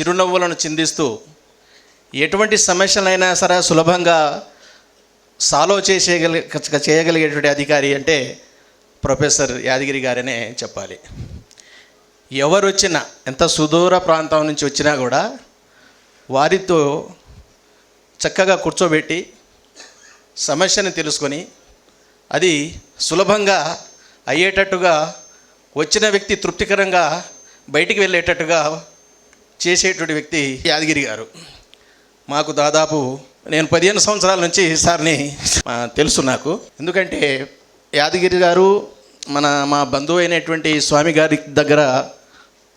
చిరునవ్వులను చిందిస్తూ ఎటువంటి సమస్యలైనా సరే సులభంగా సాల్వ్ చేసేయగలి చేయగలిగేటువంటి అధికారి అంటే ప్రొఫెసర్ యాదగిరి గారనే చెప్పాలి. ఎవరు వచ్చినా ఎంత సుదూర ప్రాంతం నుంచి వచ్చినా కూడా వారితో చక్కగా కూర్చోబెట్టి సమస్యను తెలుసుకొని అది సులభంగా అయ్యేటట్టుగా వచ్చిన వ్యక్తి తృప్తికరంగా బయటికి వెళ్ళేటట్టుగా చేసేటువంటి వ్యక్తి యాదగిరి గారు. మాకు దాదాపు నేను పదిహేను సంవత్సరాల నుంచి సార్ని తెలుసు నాకు. ఎందుకంటే యాదగిరి గారు మన మా బంధువు అయినటువంటి స్వామి గారి దగ్గర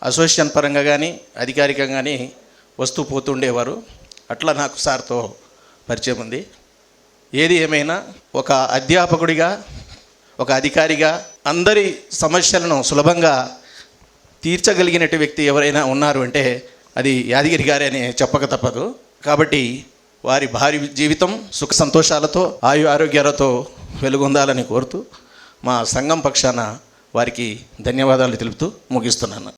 అసోసియేషన్ పరంగా కానీ అధికారికంగా కానీ వస్తూ పోతుండేవారు అట్లా నాకు సార్తో పరిచయం ఉంది. ఏది ఏమైనా ఒక అధ్యాపకుడిగా ఒక అధికారిగా అందరి సమస్యలను సులభంగా తీర్చగలిగినట్టు వ్యక్తి ఎవరైనా ఉన్నారు అంటే అది యాదగిరి గారే అని చెప్పక తప్పదు. కాబట్టి వారి భారీ జీవితం సుఖ సంతోషాలతో ఆయు ఆరోగ్యాలతో వెలుగొందాలని కోరుతూ మా సంఘం పక్షాన వారికి ధన్యవాదాలు తెలుపుతూ ముగిస్తున్నాను.